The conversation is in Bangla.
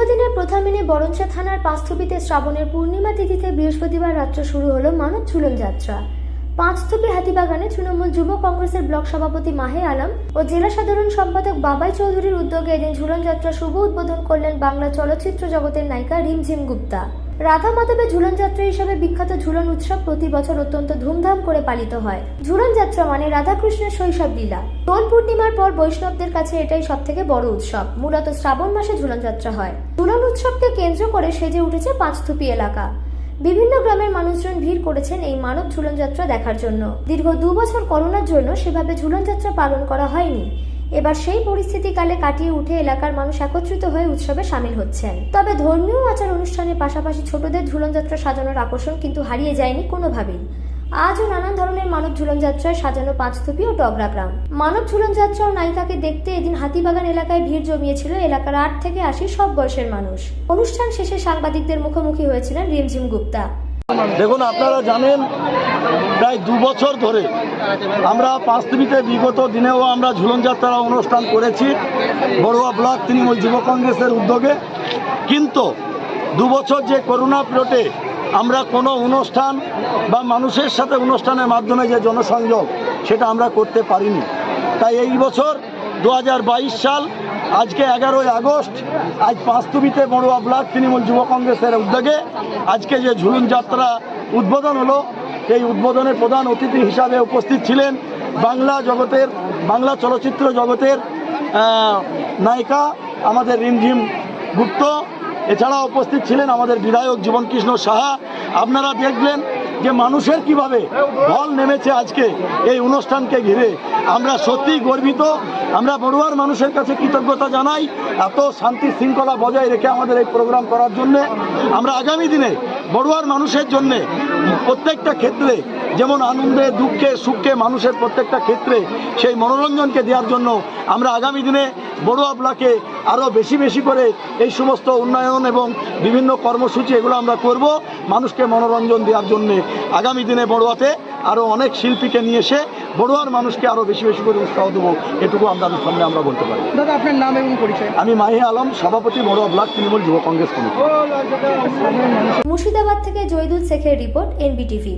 দীর্ঘদিনের প্রথা মেনে বরঞ্চা থানার পাঁচথুপিতে শ্রাবণের পূর্ণিমা তিথিতে বৃহস্পতিবার রাত্রে শুরু হলো মানব ঝুলন যাত্রা। পাঁচথুপি হাতিবাগানে তৃণমূল যুব কংগ্রেসের ব্লক সভাপতি মাহে আলম ও জেলা সাধারণ সম্পাদক বাবাই চৌধুরীর উদ্যোগে এদিন ঝুলন যাত্রা শুভ উদ্বোধন করলেন বাংলা চলচ্চিত্র জগতের নায়িকা রিমঝিম গুপ্তা। রাধা মাধবের ঝুলন যাত্রা হিসাবে বিখ্যাত ঝুলন উৎসব প্রতি বছর অত্যন্ত ধুমধাম করে পালিত হয়। ঝুলন যাত্রা মানে রাধাকৃষ্ণের শৈশব লীলা। দোল পূর্ণিমার পর বৈষ্ণবদের কাছে এটাই সব থেকে বড় উৎসব। মূলত শ্রাবণ মাসে ঝুলন যাত্রা হয়। ঝুলন উৎসবকে কেন্দ্র করে সেজে উঠেছে পাঁচথুপি এলাকা। বিভিন্ন গ্রামের মানুষজন ভিড় করেছেন এই মানব ঝুলন যাত্রা দেখার জন্য। দীর্ঘ দু বছর করোনার জন্য সেভাবে ঝুলন যাত্রা পালন করা হয়নি। এবার সেই পরিস্থিতিকালে কাটিয়ে উঠে এলাকার মানুষ একত্রিত হয়ে উৎসবে সামিল হচ্ছেন। তবে ধর্মীয় আচার অনুষ্ঠানের পাশাপাশি ছোটদের ঝুলন যাত্রা সাজানোর আকর্ষণ কিন্তু হারিয়ে যায়নি কোনোভাবেই। আজও নানান ধরনের মানব ঝুলন যাত্রায় সাজানো পাঁচথুপি ও টগরা গ্রাম। মানব ঝুলন যাত্রা ও নায়িকাকে দেখতে এদিন হাতিবাগান এলাকায় ভিড় জমিয়েছিল এলাকার আট থেকে আশি সব বয়সের মানুষ। অনুষ্ঠান শেষে সাংবাদিকদের মুখোমুখি হয়েছিলেন রিমঝিম গুপ্তা। দেখুন, আপনারা জানেন, প্রায় দু বছর ধরে আমরা পাঁচটিতে বিগত দিনেও আমরা ঝুলন যাত্রা অনুষ্ঠান করেছি, বড়ুয়া ব্লক তৃণমূল যুব কংগ্রেসের উদ্যোগে। কিন্তু দু বছর যে করোনা পিরিয়ডে আমরা কোনো অনুষ্ঠান বা মানুষের সাথে অনুষ্ঠানের মাধ্যমে যে জনসংযোগ, সেটা আমরা করতে পারিনি। তাই এই বছর দু হাজার বাইশ সাল, আজকে এগারোই আগস্ট, আজ পাঁচতুবিতে বড়ুয়া ব্লক তৃণমূল যুব কংগ্রেসের উদ্যোগে আজকে যে ঝুলন যাত্রা উদ্বোধন হলো, এই উদ্বোধনে প্রধান অতিথি হিসাবে উপস্থিত ছিলেন বাংলা জগতের, বাংলা চলচ্চিত্র জগতের নায়িকা আমাদের রিমঝিম গুপ্ত। এছাড়া উপস্থিত ছিলেন আমাদের বিধায়ক জীবনকৃষ্ণ সাহা। আপনারা দেখলেন যে মানুষের কীভাবে ঢল নেমেছে আজকে এই অনুষ্ঠানকে ঘিরে। আমরা সত্যিই গর্বিত। আমরা বড়ুয়ার মানুষের কাছে কৃতজ্ঞতা জানাই এত শান্তি শৃঙ্খলা বজায় রেখে আমাদের এই প্রোগ্রাম করার জন্য। আমরা আগামী দিনে বড়ুয়ার মানুষের জন্য প্রত্যেকটা ক্ষেত্রে যেমন আনন্দে, দুঃখে, সুখে মানুষের প্রত্যেকটা ক্ষেত্রে সেই মনোরঞ্জনকে দেওয়ার জন্য আমরা আগামী দিনে বড়ুয়া ব্লকে আরও বেশি বেশি করে এই সমস্ত উন্নয়ন এবং বিভিন্ন কর্মসূচি এগুলো আমরা করব। মানুষকে মনোরঞ্জন দেওয়ার জন্যে আগামী দিনে বড়ুয়াতে আরও অনেক শিল্পীকে নিয়ে এসে বড়ুয়ার মানুষকে আরও বেশি বেশি করে উৎসাহ দেবো এটুকু আপনাদের সামনে আমরা বলতে পারি। দাদা আপনার নাম এবং পরিচয়? আমি মাহি আলম সভাপতি বড়ুয়া ব্লক তৃণমূল যুব কংগ্রেস কমিটি। মুর্শিদাবাদ থেকে জয়দুল শেখের রিপোর্ট এনবিটিভি।